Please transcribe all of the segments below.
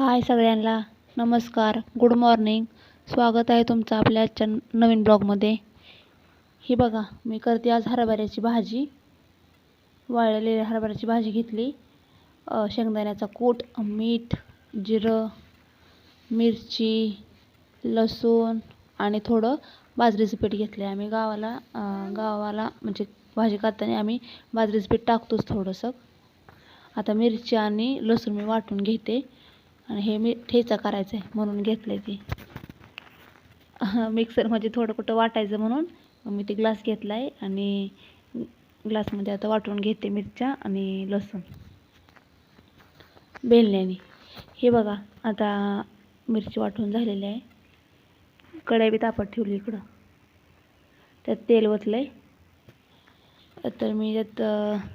हाय सगळ्यांना. नमस्कार. Good morning स्वागत आहे तुमचं आपल्या आजच्या नवीन ब्लॉगमध्ये. ही बघा मी करते आज हरभऱ्याची भाजी. वाळलेल्या हरभऱ्याची भाजी घेतली. शेंगदाण्याचा कूट मीठ जिरं मिरची लसूण आणि थोडं बाजरीचं पीठ घेतलं आहे आम्ही गावाला गावाला म्हणजे भाजी करताना आम्ही बाजरीचं पीठ टाकतोच थोडंसं. आता मिरची आणि लसूण मी वाटून घेते. आणि हे मी ठेचा करायचं आहे म्हणून घेतलं आहे ते मिक्सरमध्ये थोडं कुठं वाटायचं म्हणून मग मी ते ग्लास घेतला आहे आणि ग्लासमध्ये आता वाटून घेते मिरच्या आणि लसूण. बेलण्याने. हे बघा आता मिरची वाटून झालेली आहे. कढई बी तापत ठेवली इकडं. त्यात तेल ओतलं आहे तर मी त्यात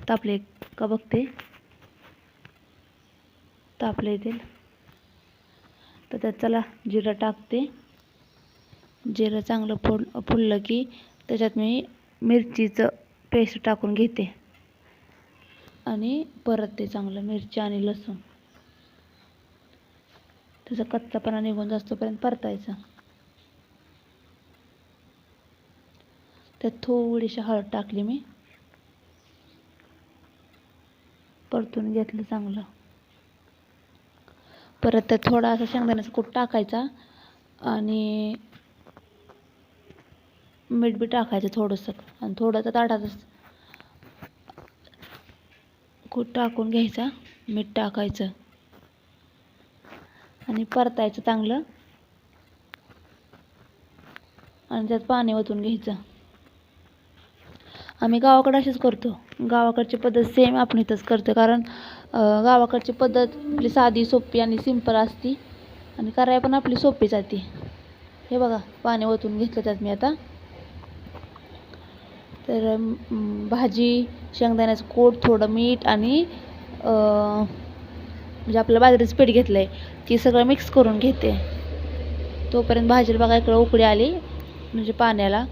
तापले का बघते. तापले तेल. तर त्यात चला जिरं टाकते. जिरं चांगलं फुल फुललं की त्याच्यात मी मिरचीचं पेस्ट टाकून घेते. आणि परत ते चांगलं मिरची आणि लसूण. त्याचा कच्चापणा निघून जास्तपर्यंत परतायचा. त्यात थोडीशी हळद टाकली मी. परतून घेतलं चांगलं. परत त्यात थोडासा शेंगदाण्याचा कूट टाकायचा आणि मीठ बी टाकायचं थोडंसं. आणि थोडं तर ताटातच कूट टाकून घ्यायचा मीठ टाकायचं. आणि परतायचं चांगलं. आणि त्यात पाणी ओतून घ्यायचं. आम्ही गावाकडे अशीच करतो. गावाकडची पद्धत सेम आपण इथंच करतो. कारण गावाकडची पद्धत आपली साधी सोपी आणि सिंपल असती. आणि कराय पण आपली सोपी जाते. हे बघा पाणी ओतून घेतलं त्यात मी आता. तर भाजी शेंगदाण्याचं कोट थोडं मीठ आणि म्हणजे आपलं बाजरीचं पीठ घेतलं आहे ती सगळं मिक्स करून घेते. तोपर्यंत भाजीला बघा इकडं उकळी आली म्हणजे पाण्याला.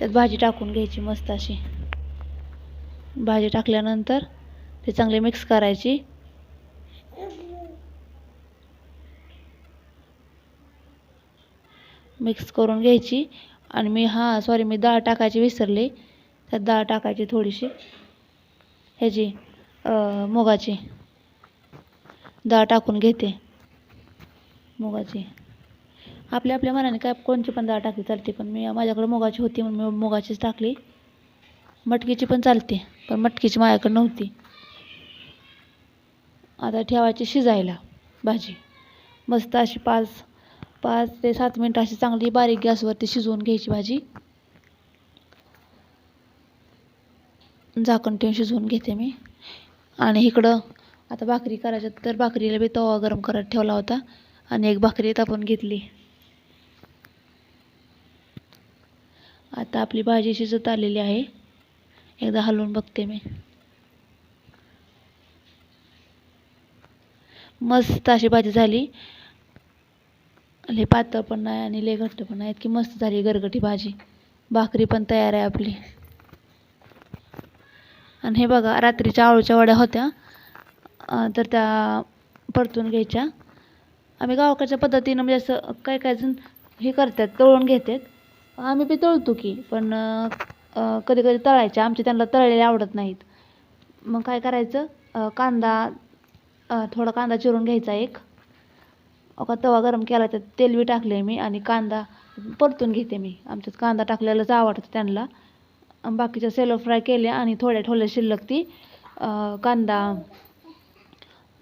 त्यात भाजी टाकून घ्यायची मस्त अशी. भाजी टाकल्यानंतर ते चांगले मिक्स करायची. मिक्स करून घ्यायची. आणि मी हां सॉरी मी डाळ टाकायची विसरले. त्यात डाळ टाकायची थोडीशी. ह्याची मुगाची. डाळ टाकून घेते. मुगाची. आपल्या आपल्या मनाने काय कोणची पण डाळ टाकली चालते पण मी माझ्याकडे मुगाची होती म्हणून मी मुगाचीच टाकली. मटकीची पण चालते पण मटकीची माझ्याकडे नव्हती. आता ठेवायची शिजायला भाजी. मस्त अशी पाच पाच ते सात मिनटं अशी चांगली बारीक गॅसवरती शिजवून घ्यायची भाजी. झाकण ठेवून शिजवून घेते मी. आणि इकडं आता भाकरी करायच्या तर भाकरीला बी तवा गरम करत ठेवला होता आणि एक भाकरी तापून घेतली. आता आपली भाजी शिजत आलेली आहे. एकदा हलवून बघते मी. मस्त अशी भाजी झाली. लय पातळ पण नाही आणि लय घट्ट पण नाही. इतकी मस्त झाली गरगटी भाजी. भाकरी पण तयार आहे आपली. आणि हे बघा रात्रीच्या आळूच्या वड्या होत्या. तर त्या परतून घ्यायच्या. आम्ही गावाकडच्या पद्धतीनं म्हणजे असं काय काय जण हे करतात तळून घेतात. आम्ही बी तळतो की पण कधी कधी तळायच्या. आमचे त्यांना तळलेले आवडत नाहीत. मग काय करायचं? कांदा थोडा कांदा चिरून घ्यायचा एक. का तवा गरम केला त्यात तेलबी टाकले मी आणि कांदा परतून घेते मी. आमच्यात कांदा टाकलेलाच आवडतं त्यांना. बाकीच्या सेलो फ्राय केल्या आणि थोड्या थोड्या शिल्लक ती कांदा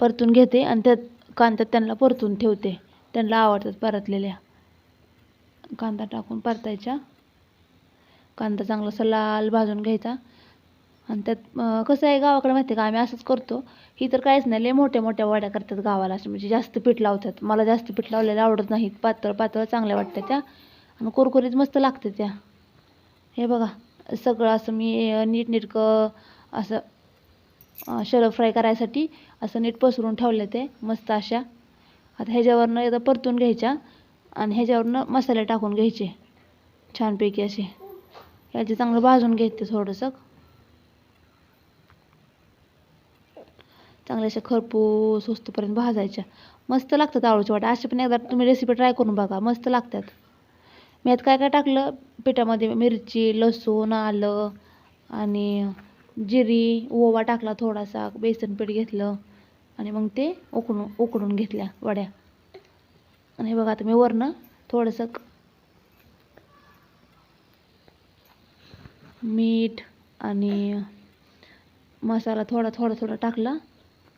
परतून घेते आणि त्यात कांद्यात त्यांना परतून ठेवते. त्यांना आवडतात परतलेल्या. कांदा टाकून परतायच्या कांदा चांगला असा लाल भाजून घ्यायचा. आणि त्यात कसं आहे गावाकडे माहिती आहे का? आम्ही असंच करतो. ही तर काहीच नाही लय मोठ्या मोठ्या वड्या करतात गावाला असं म्हणजे जास्त पीठ लावतात. मला जास्त पीठ लावलेलं आवडत नाहीत पातळ पातळ चांगल्या वाटतात त्या. आणि कुरकुरीत मस्त लागते त्या. हे बघा सगळं असं मी अं, नीटनेटकं असं शॅलो फ्राय करायसाठी असं नीट पसरून ठेवले ते मस्त अशा. आता ह्याच्यावरनं एकदा परतून घ्यायच्या आणि ह्याच्यावरनं मसाले टाकून घ्यायचे छानपैकी असे. याचे चांगलं भाजून घेते थोडंसं. चांगल्या अशा खरपूस होस्तपर्यंत भाजायच्या. मस्त लागतात आळूच्या वाट्या अशा पण एकदा तुम्ही रेसिपी ट्राय करून बघा. मस्त लागतात. मी आत काय काय टाकलं? पिठामध्ये मिरची लसूण आलं आणि जिरी ओवा टाकला थोडासा बेसन पीठ घेतलं आणि मग ते उकडून उकडून घेतल्या वड्या. आणि हे बघा आता मी वरनं थोडंसं मीठ आणि मसाला थोडा थोडा थोडा टाकला.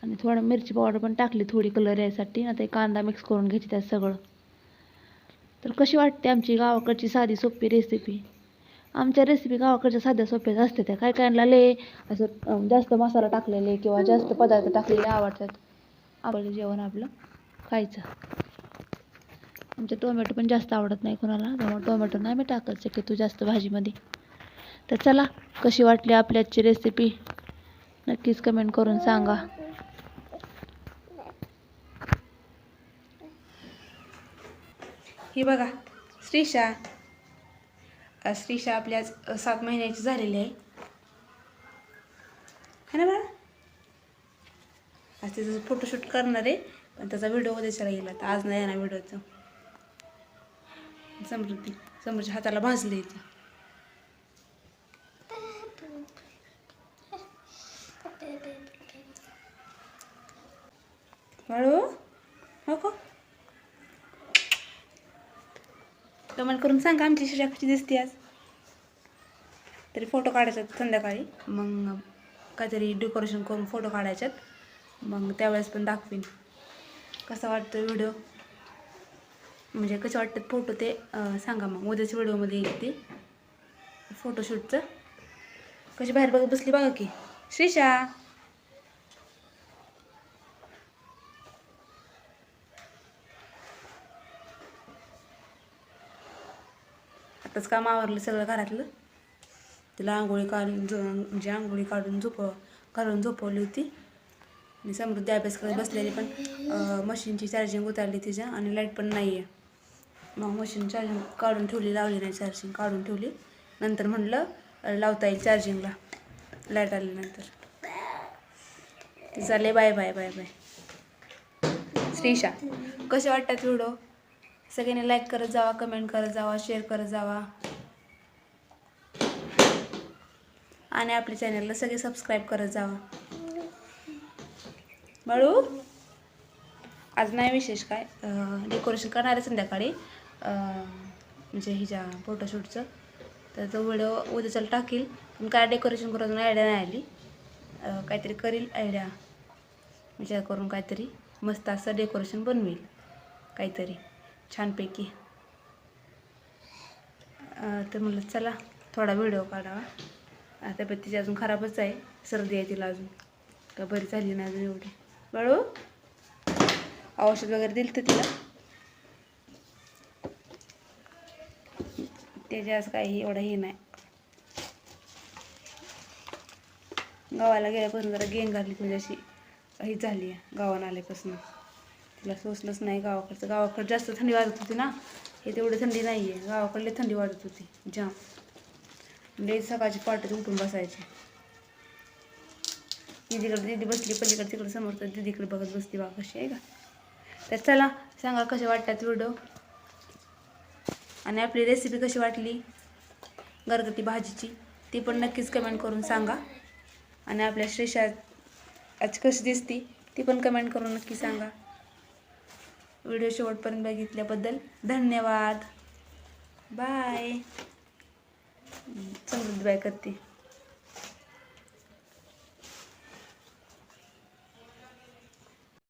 आणि थोडं मिरची पावडर पण टाकली थोडी कलर यासाठी. आता कांदा मिक्स करून घ्यायची त्यात सगळं. तर कशी वाटते आमची गावाकडची साधी सोपी रेसिपी आमच्या रेसिपी गावाकडच्या साध्या सोप्याच असते त्या. काय कायला लय असं जास्त मसाला टाकलेले किंवा जास्त पदार्थ टाकलेले आवडतात. आवडलं जेवण आपलं खायचं. आमच्या टोमॅटो पण जास्त आवडत नाही कोणाला. त्यामुळे टोमॅटो नाही मी टाकत शक्यतो जास्त भाजीमध्ये. तर चला कशी वाटली आपल्याची रेसिपी नक्कीच कमेंट करून सांगा. ही बघा श्रीषा श्रीशा श्रीषा आज, सात महिन्याची झालेली आहे. है ना बघा आज तिचं फोटोशूट करणार आहे पण त्याचा व्हिडिओ उद्याच्याला गेला तर आज नाही येणार व्हिडिओचा समृद्धी समृद्धीच्या हाताला भाजले इथं. हळू हो का कमेंट करून सांगा आमची शिशा कशी दिसते आज. तरी फोटो काढायच्यात संध्याकाळी. मग काहीतरी डेकोरेशन करून फोटो काढायच्यात. मग त्यावेळेस पण दाखवीन. कसा वाटतो व्हिडिओ म्हणजे कसे वाटतात फोटो ते सांगा मग. उद्याच्या व्हिडिओमध्ये येईल ते. फोटोशूटचं कशी बाहेर बघत बसली बघा की. श्रीशा! आत्ताच काम आवरलं सगळं घरातलं. तिला आंघोळी काढून झो म्हणजे आंघोळी काढून झोप घालून झोपवली होती. आणि समृद्धी अभ्यास करत बसलेली पण मशीनची चार्जिंग उतरली तिच्या आणि लाइट पण नाही आहे मग मशीन चार्जिंग काढून ठेवली लावली नाही चार्जिंग काढून ठेवली. नंतर म्हणलं लावता येईल चार्जिंगला लाइट आल्यानंतर. ती चालले bye bye bye bye Shrisha कसे वाटतात व्हिडिओ सगळ्यांनी लाईक करत जावा कमेंट करत जावा शेअर करत जावा. आणि आपल्या चॅनलला सगळे सबस्क्राईब करत जावा. बाळू आज नाही विशेष काय? डेकोरेशन करणार आहे संध्याकाळी. म्हणजे हिच्या फोटोशूटचं तर तो व्हिडिओ उद्याच्याला टाकील. पण काय डेकोरेशन करून आयडिया नाही आली. काहीतरी करील आयडिया विचार करून काहीतरी मस्त असं डेकोरेशन बनवेल. काहीतरी. छानपैकी. तर म्हणलं चला थोडा व्हिडिओ काढावा. आता तब्येत तिची अजून खराबच आहे. सर्दी आहे तिला अजून. का बरी झाली नाही अजून एवढी. बळू औषध वगैरे दिलं तर तिला? त्याच्या आज काही एवढं हे नाही. गावाला गेल्यापासून जरा गेंग घातली म्हणजे अशी ही झाली आहे गावाला आल्यापासून. तिला सोसलंच नाही गावाकडचं. गावाकडे जास्त थंडी वाजत होती ना. हे तेवढी थंडी नाही आहे गावाकडली थंडी वाजत होती. जाम. लई सकाळची पाटच उठून बसायची. दीदीकडे दीदी बसली पलीकडे तिकडे समोर तर दीदीकडे बघत बसली बा कशी आहे का तर चला सांगा कसे वाटतात व्हिडिओ? आणि आपली रेसिपी कशी वाटली? घरगुती भाजीची. ती पण नक्कीच कमेंट करून सांगा. आणि आपल्या श्रेषा आज कशी दिसती ती पण कमेंट करून नक्की सांगा. व्हिडिओ शेवटपर्यंत बघितल्याबद्दल धन्यवाद. बाय समृद्ध बाय करते.